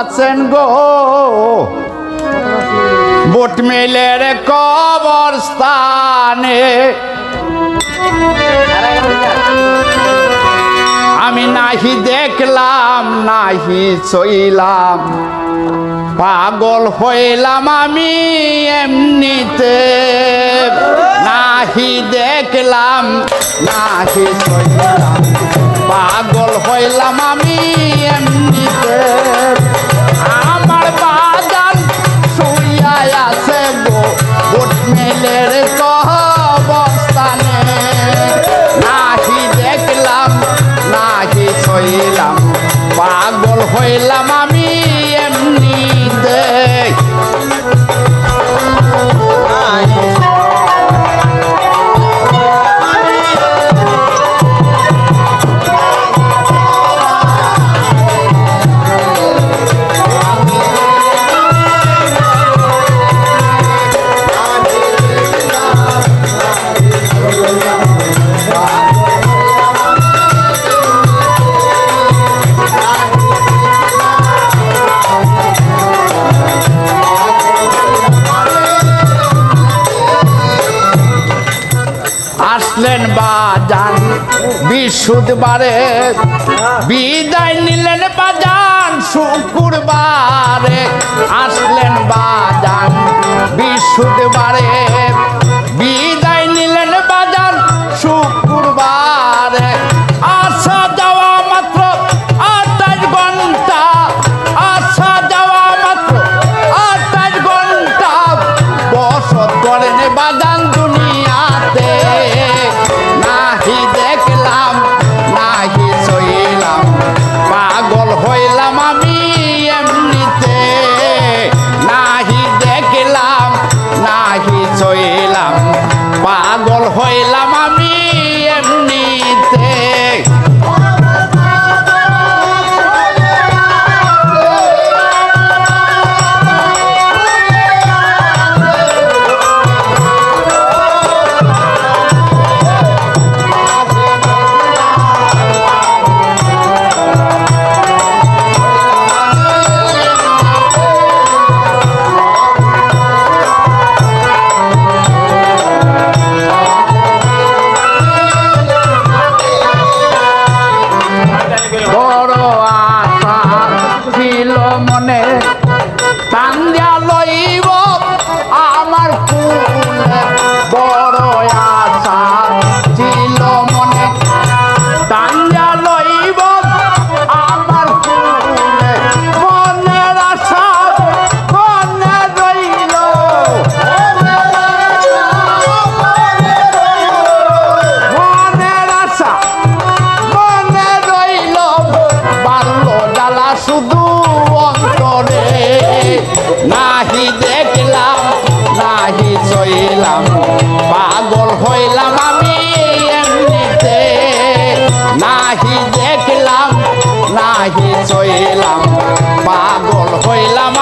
আছেন গো। বুট মিলের কবর স্থানে আমি নাহি দেখলাম, নাহি চইলাম। পাগল হইলাম আমি এমনিতে। নাহি দেখলাম, নাহি চইলাম। পাগল হইলাম আমি এমনিতে। আসলেন বাজান। বিশুধবারে বিদায় নিলেন বাজান শুক্রবারে আসলেন বাজান। বিশুদ্ধবারে নাহি দেখলাম নাহি চইলাম। পাগল হইলাম আমি এমনিতে। নাহি দেখলাম নাহি চইলাম। পাগল হইলাম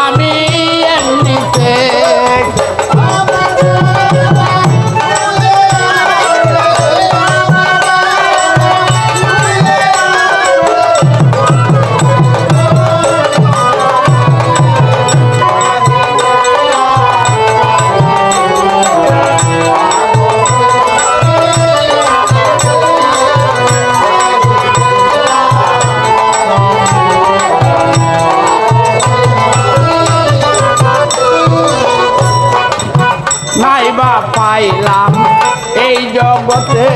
পাইলাম। এই জগতে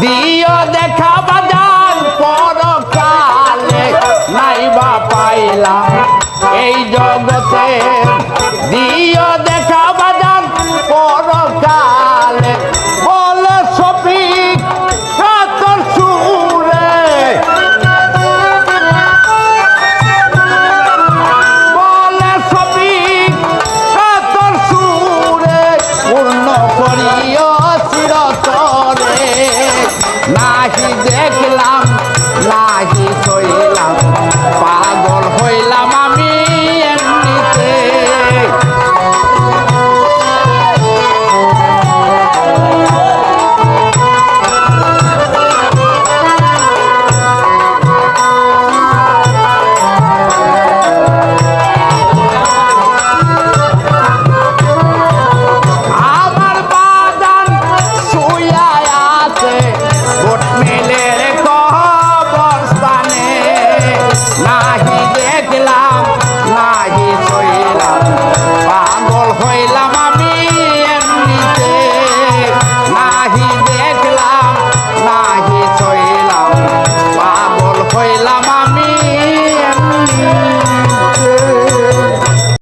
দিও দেখা বাজান পরকালে নাইবা পাইলাম। এই জগতে দেখলাম নাহি সইলাম পাগল